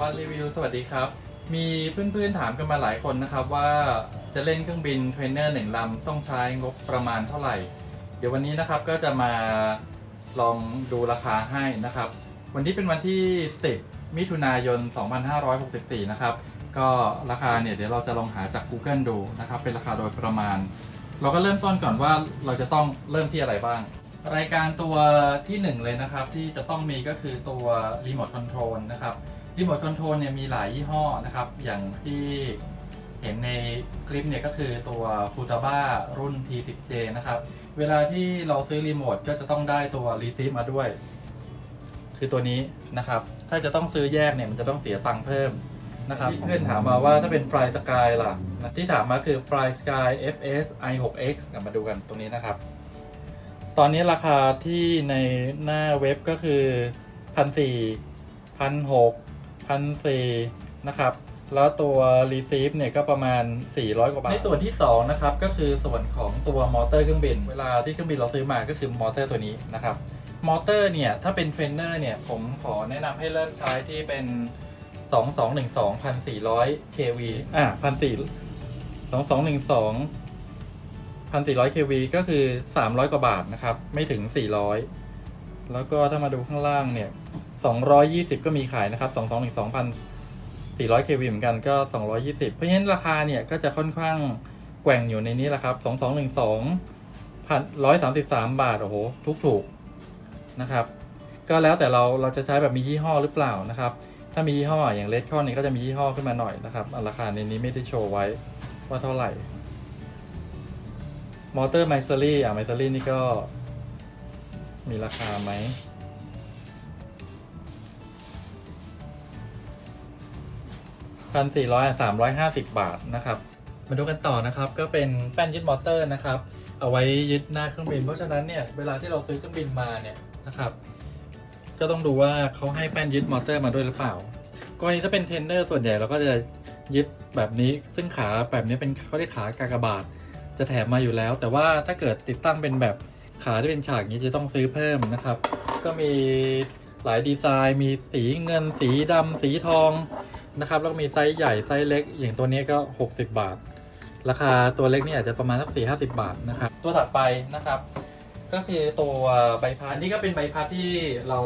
วันรีวิวสวัสดีครับ มีเพื่อนๆถามกันมาหลายคนนะครับว่าจะเล่นเครื่องบินเทรนเนอร์หนึ่งลำต้องใช้งบประมาณเท่าไหร่ เดี๋ยววันนี้นะครับก็จะมาลองดูราคาให้นะครับ วันนี้เป็นวันที่ 10 มิถุนายน 2564 นะครับ ก็ราคาเนี่ยเดี๋ยวเราจะลองหาจาก Google ดูนะครับ เป็นราคาโดยประมาณ เราก็เริ่มต้นก่อนว่าเราจะต้องเริ่มที่อะไรบ้าง รายการตัวที่หนึ่งเลยนะครับ ที่จะต้องมีก็คือตัวรีโมทคอนโทรลนะครับ รีโมทคอนโทรลเนี่ยมีหลายยี่ห้อนะครับ อย่างที่เห็นในคลิปเนี่ยก็คือตัว f u t a b a รุ่น T10J นะครับ เวลาที่เราซื้อรีโมทก็จะต้องได้ตัวรีซีฟมาด้วย คือตัวนี้นะครับ ถ้าจะต้องซื้อแยกเนี่ยมันจะต้องเสียตังค์เพิ่มนะครับเพื่อนถามมาว่าถ้าเป็น Fly Sky ล่ะ ที่ถามมาคือ Fly Sky FS i6X กลับมาดูกันตรงนี้นะครับ ตอนนี้ราคาที่ในหน้าเว็บก็คือพันสี่พันหก พันสี่นะครับแล้วตัว receive เนี่ยก็ประมาณ 400 กว่าบาท ในส่วนที่ 2 นะครับ ก็คือส่วนของตัวมอเตอร์เครื่องบิน เวลาที่เครื่องบินเราซื้อมาก็คือมอเตอร์ตัวนี้นะครับ มอเตอร์เนี่ย ถ้าเป็นเทรนเนอร์เนี่ย ผมขอแนะนำให้เริ่มใช้ที่เป็น 2212 1400 kV อะ14 2212 1400 kV ก็คือ 300 กว่าบาทนะครับ ไม่ถึง 400 แล้วก็ถ้ามาดูข้างล่างเนี่ย220 ก็มีขายนะครับ2212 400 kV เหมือนกันก็ 220 เพราะฉะนั้นราคาเนี่ยก็จะค่อนข้างแกว่งอยู่ในนี้แหละครับ2212พัน133 บาท โอ้โห ทุกถูกนะครับ ก็แล้วแต่เราเราจะใช้แบบมียี่ห้อหรือเปล่านะครับ ถ้ามียี่ห้ออย่างเลดคอนนี่ก็จะมียี่ห้อขึ้นมาหน่อยนะครับ ราคาในนี้ไม่ได้โชว์ไว้ว่าเท่าไหร่ มอเตอร์ไมซ์ลี่อะไมซ์ลี่นี่ก็ มีราคาไหม พันสี่ร้อยสามร้อยห้าสิบบาทนะครับ มาดูกันต่อนะครับ ก็เป็นแป้นยึดมอเตอร์นะครับ เอาไว้ยึดหน้าเครื่องบิน เพราะฉะนั้นเนี่ยเวลาที่เราซื้อเครื่องบินมาเนี่ยนะครับ ก็ต้องดูว่าเขาให้แป้นยึดมอเตอร์มาด้วยหรือเปล่ากรณีถ้าเป็นเทนเนอร์ส่วนใหญ่เราก็จะยึดแบบนี้ ซึ่งขาแบบนี้เป็นเขาเรียกขากากบาท จะแถมมาอยู่แล้ว แต่ว่าถ้าเกิดติดตั้งเป็นแบบ ขาที่เป็นฉากนี้จะต้องซื้อเพิ่มนะครับ ก็มีหลายดีไซน์ มีสีเงินสีดำสีทองนะครับแล้วก็มีไซส์ใหญ่ไซส์เล็ก อย่างตัวนี้ก็ 60 บาท ราคาตัวเล็กนี่อาจจะประมาณสักสี่ห้าสิบาทนะครับ ตัวถัดไปนะครับ ก็คือตัวใบพัดอันนี้ก็เป็นใบพัดที่เรา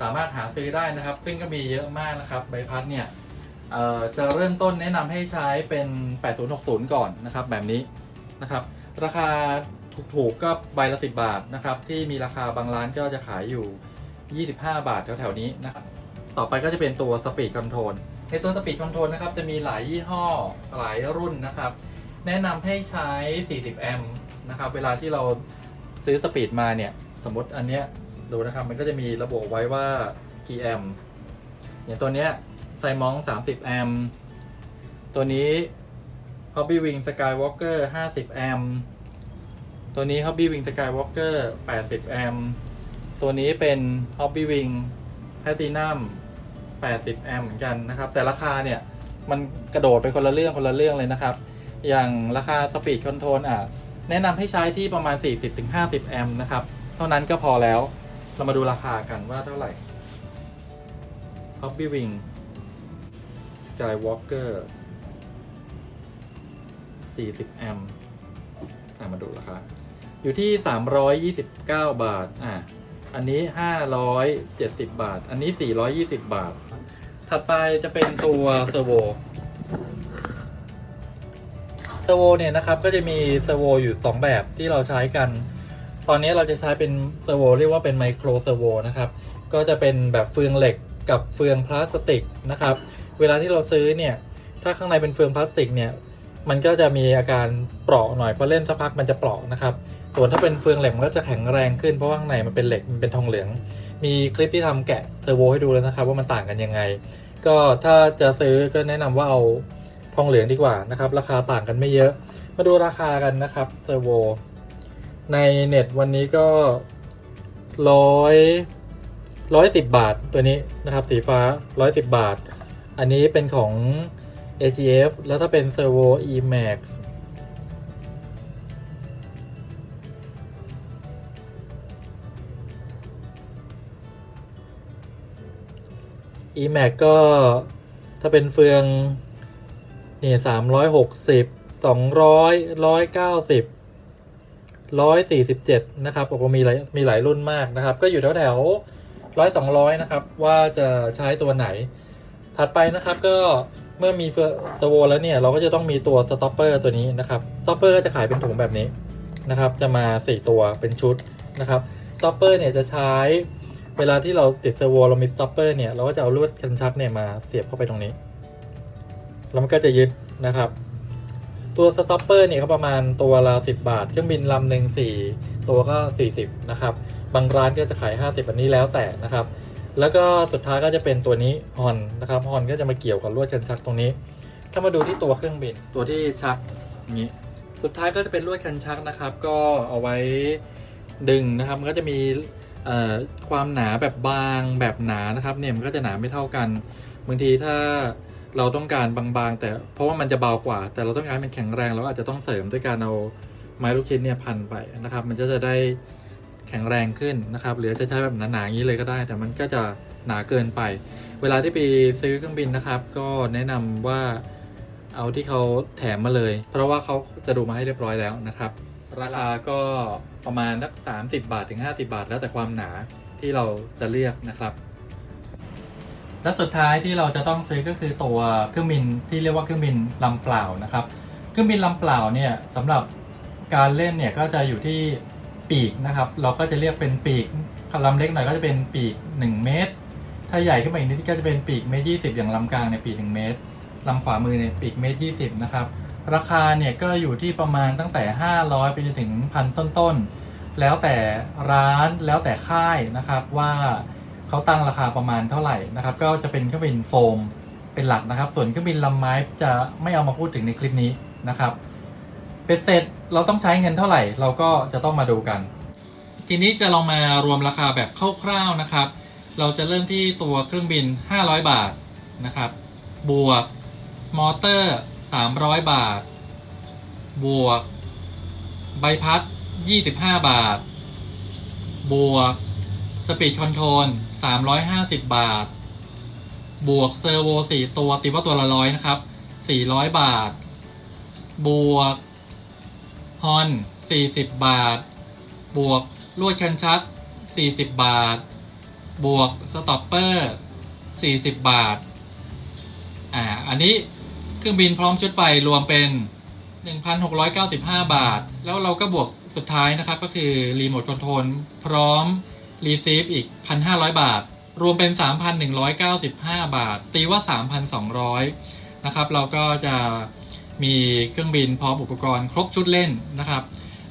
สามารถหาซื้อได้นะครับ ซึ่งก็มีเยอะมากนะครับใบพัดเนี่ยจะเริ่มต้นแนะนำให้ใช้เป็น 8060 ก่อนนะครับ แบบนี้นะครับ ราคา ถูกๆก็ใบละ 10 บาทนะครับ ที่มีราคาบางร้านก็จะขายอยู่ 25 บาทแถวๆนี้นะครับต่อไปก็จะเป็นตัว Speed Control ในตัว Speed Control นะครับจะมีหลายยี่ห้อหลายรุ่นนะครับ แนะนำให้ใช้ 40 แอมป์นะครับ เวลาที่เราซื้อสปีดมาเนี่ย สมมติอันเนี้ยดูนะครับ มันก็จะมีระบุไว้ว่ากี่แอมป์อย่างตัวเนี้ยไซมอง 30 แอมป์ตัวนี้ Hobby Wing Skywalker 50 แอมป์ ตัวนี้ Hobby Wing Skywalker 80 แอมป์ตัวนี้เป็น Hobby Wing Platinum 80 แอมป์เหมือนกันนะครับ แต่ราคาเนี่ย มันกระโดดไปคนละเรื่องคนละเรื่องเลยนะครับ อย่างราคา Speed Control อะ แนะนำให้ใช้ที่ประมาณ 40-50 แอมป์นะครับ เท่านั้นก็พอแล้ว เรามาดูราคากันว่าเท่าไหร่ Hobby Wing Skywalker 40 แอมป์มาดูราคา อยู่ที่ 329 บาท อะ อันนี้ 570 บาท อันนี้ 420 บาท ถัดไปจะเป็นตัวเซอร์โว เซอร์โวเนี่ยนะครับ ก็จะมีเซอร์โวอยู่ 2 แบบที่เราใช้กัน ตอนนี้เราจะใช้เป็นเซอร์โวเรียกว่าเป็นไมโครเซอร์โวนะครับ ก็จะเป็นแบบเฟืองเหล็กกับเฟืองพลาสติกนะครับ เวลาที่เราซื้อเนี่ย ถ้าข้างในเป็นเฟืองพลาสติกเนี่ย มันก็จะมีอาการเปราะหน่อยเพราะเล่นสักพักมันจะเปราะนะครับ ส่วนถ้าเป็นเฟืองเหล็กมันก็จะแข็งแรงขึ้นเพราะว่าข้างในมันเป็นเหล็กมันเป็นทองเหลือง มีคลิปที่ทำแกะเทอร์โวให้ดูแล้วนะครับว่ามันต่างกันยังไง ก็ถ้าจะซื้อก็แนะนำว่าเอาทองเหลืองดีกว่านะครับราคาต่างกันไม่เยอะ มาดูราคากันนะครับเทอร์โวในเน็ตวันนี้ก็ร้อยร้อยสิบบาทตัวนี้นะครับสีฟ้าร้อยสิบบาท อันนี้เป็นของ AGF แล้วถ้าเป็น Servo Emax e-mac ก็ถ้าเป็นเฟืองนี่สามร้อยหกสิบสองร้อยร้อยเก้าสิบร้อยสี่สิบเจ็ดนะครับโอ้โหมีหลายมีหลายรุ่นมากนะครับ ก็อยู่แถวแถวร้อยสองร้อยนะครับ ว่าจะใช้ตัวไหน ถัดไปนะครับก็เมื่อมีเฟืองสโวแล้วเนี่ย เราก็จะต้องมีตัวสต็อปเปอร์ตัวนี้นะครับสต็อปเปอร์ก็จะขายเป็นถุงแบบนี้นะครับ จะมา 4 ตัวเป็นชุดนะครับสต็อปเปอร์เนี่ยจะใช้ เวลาที่เราติดเซอร์โวเรามีสต็อปเปอร์เนี่ยเราก็จะเอาลวดคันชักเนี่ยมาเสียบเข้าไปตรงนี้ แล้วมันก็จะยึดนะครับ ตัวสต็อปเปอร์เนี่ยก็ประมาณตัวละ10 บาท เครื่องบินลำหนึ่ง4ตัวก็ 40 นะครับ บางร้านก็จะขาย 50 อันนี้แล้วแต่นะครับ แล้วก็สุดท้ายก็จะเป็นตัวนี้ฮอนนะครับฮอนก็จะมาเกี่ยวกับลวดคันชักตรงนี้ ถ้ามาดูที่ตัวเครื่องบินตัวที่ชักอย่างนี้ สุดท้ายก็จะเป็นลวดคันชักนะครับ ก็เอาไว้ดึงนะครับมันก็จะมี ความหนาแบบบางแบบหนานะครับเนี่ยมันก็จะหนาไม่เท่ากัน บางทีถ้าเราต้องการบางๆ แต่เพราะว่ามันจะเบากว่า แต่เราต้องการมันแข็งแรงเราก็อาจจะต้องเสริมด้วยการเอาไม้ลูกชิ้นเนี่ยพันไปนะครับ มันก็จะได้แข็งแรงขึ้นนะครับ หรือจะใช้แบบหนาๆอย่างนี้เลยก็ได้ แต่มันก็จะหนาเกินไป เวลาที่ไปซื้อเครื่องบินนะครับ ก็แนะนำว่าเอาที่เขาแถมมาเลย เพราะว่าเขาจะดูมาให้เรียบร้อยแล้วนะครับ ราคาก็ประมาณสัก30 บาทถึง 50 บาท แล้วแต่ความหนาที่เราจะเลือกนะครับ และสุดท้ายที่เราจะต้องซื้อก็คือตัวเครื่องบินที่เรียกว่าเครื่องบินลำเปล่านะครับ เครื่องบินลำเปล่าเนี่ยสำหรับการเล่นเนี่ยก็จะอยู่ที่ปีกนะครับ เราก็จะเรียกเป็นปีกลำเล็กหน่อยก็จะเป็นปีก 1 เมตร ถ้าใหญ่ขึ้นไปอีกนิดก็จะเป็นปีกเมตรยีอย่างลำกลางในปีก1เมตรลำขวามือเนี่ยปีกเมตรยีนะครับ ราคาเนี่ยก็อยู่ที่ประมาณตั้งแต่ 500 ไปจนถึงพันต้นๆ แล้วแต่ร้านแล้วแต่ค่ายนะครับว่าเขาตั้งราคาประมาณเท่าไหร่นะครับ ก็จะเป็นเครื่องบินโฟมเป็นหลักนะครับ ส่วนเครื่องบินลำไม้จะไม่เอามาพูดถึงในคลิปนี้นะครับเป็นเสร็จเราต้องใช้เงินเท่าไหร่ เราก็จะต้องมาดูกัน ทีนี้จะลองมารวมราคาแบบคร่าวๆนะครับ เราจะเริ่มที่ตัวเครื่องบิน 500 บาทนะครับ บวกมอเตอร์ 300 บาท บวก ใบพัด 25 บาท บวก สปีดคอนโทรล350 บาท บวกเซอร์โว4ตัวตีว่าตัวละร้อยนะครับ 400 บาท บวกฮอน 40 บาท บวกลวดคันชัก 40 บาท บวกสต็อปเปอร์ 40 บาท อ่า อันนี้ เครื่องบินพร้อมชุดไฟรวมเป็น 1,695 บาท แล้วเราก็บวกสุดท้ายนะครับ ก็คือรีโมทคอนโทรลพร้อมรีซีฟอีก 1,500 บาท รวมเป็น 3,195 บาท ตีว่า 3,200 นะครับ เราก็จะมีเครื่องบินพร้อมอุปกรณ์ครบชุดเล่นนะครับ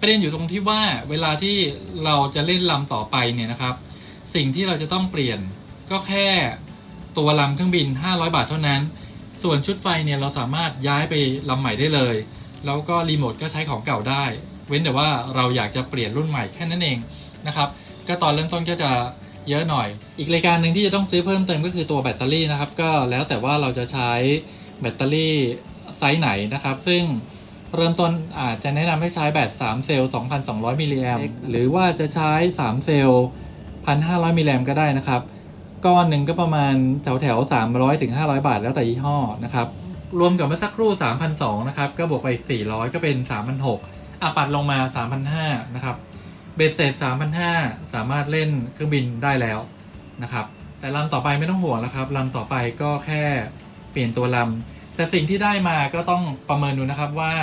ประเด็นอยู่ตรงที่ว่าเวลาที่เราจะเล่นลำต่อไปเนี่ยนะครับ สิ่งที่เราจะต้องเปลี่ยนก็แค่ตัวลำเครื่องบิน 500 บาทเท่านั้น ส่วนชุดไฟเนี่ยเราสามารถย้ายไปลำใหม่ได้เลย แล้วก็รีโมทก็ใช้ของเก่าได้ เว้นแต่ว่าเราอยากจะเปลี่ยนรุ่นใหม่แค่นั้นเองนะครับก็ตอนเริ่มต้นก็จะเยอะหน่อย อีกรายการหนึ่งที่จะต้องซื้อเพิ่มเติมก็คือตัวแบตเตอรี่นะครับ ก็แล้วแต่ว่าเราจะใช้แบตเตอรี่ไซส์ไหนนะครับ ซึ่งเริ่มต้นอาจจะแนะนำให้ใช้แบต 3 เซลล์ 2,200 มิลลิแอมหรือว่าจะใช้ 3 เซลล์ 1,500 มิลลิแอมก็ได้นะครับ ก้อนหนึ่งก็ประมาณแถวแถว300ถึง500บาทแล้วแต่ยี่ห้อนะครับ รวมกับเมื่อสักครู่3,200นสองนะครับ ก็บวกไปอีก400ก็เป็น3,600อะปัดลงมา3,500นห้านะครับเบสเสร็จ3,500สามารถเล่นเครื่องบินได้แล้วนะครับ แต่ลำต่อไปไม่ต้องห่วงแล้วครับลำต่อไปก็แค่เปลี่ยนตัวลำแต่สิ่งที่ได้มาก็ต้องประเมินดูนะครับว่า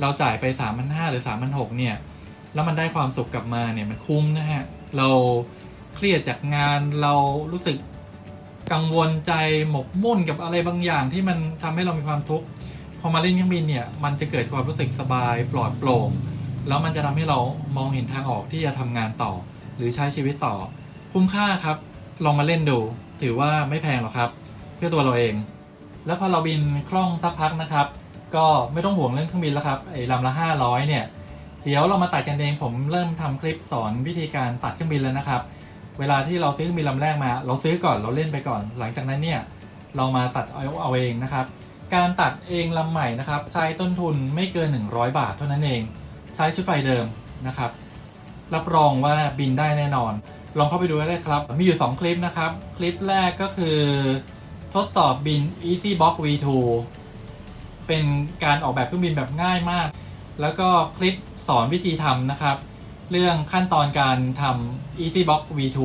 เราจ่ายไป3,500หรือ3,600เนี่ย แล้วมันได้ความสุขกลับมาเนี่ยมันคุ้มนะฮะ เรา เครียดจากงานเรารู้สึกกังวลใจหมกมุ่นกับอะไรบางอย่างที่มันทำให้เรามีความทุกข์พอมาเล่นเครื่องบินเนี่ยมันจะเกิดความรู้สึกสบายปลอดโปร่ง แล้วมันจะทำให้เรามองเห็นทางออกที่จะทำงานต่อ หรือใช้ชีวิตต่อ คุ้มค่าครับ ลองมาเล่นดู ถือว่าไม่แพงหรอกครับ เพื่อตัวเราเอง แล้วพอเราบินคล่องสักพักนะครับ ก็ไม่ต้องห่วงเรื่องเครื่องบินแล้วครับไอ้ลำละ500เนี่ยเดี๋ยวเรามาตัดกันเองผมเริ่มทำคลิปสอนวิธีการตัดเครื่องบินแล้วนะครับ เวลาที่เราซื้อเครื่องบินลำแรกมา เราซื้อก่อนเราเล่นไปก่อน หลังจากนั้นเนี่ยเรามาตัดเอาเอาเองนะครับ การตัดเองลำใหม่นะครับ ใช้ต้นทุนไม่เกิน 100 บาทเท่านั้นเอง ใช้ชุดไฟเดิมนะครับ รับรองว่าบินได้แน่นอน ลองเข้าไปดูได้ครับ มีอยู่ 2 คลิปนะครับ คลิปแรกก็คือทดสอบบิน EasyBox V2 เป็นการออกแบบเครื่องบินแบบง่ายมาก แล้วก็คลิปสอนวิธีทำนะครับ เรื่องขั้นตอนการทำ EasyBox V2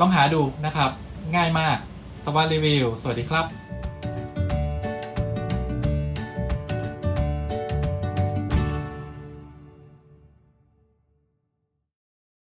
ลองหาดูนะครับ ง่ายมากตะวันรีวิว สวัสดีครับ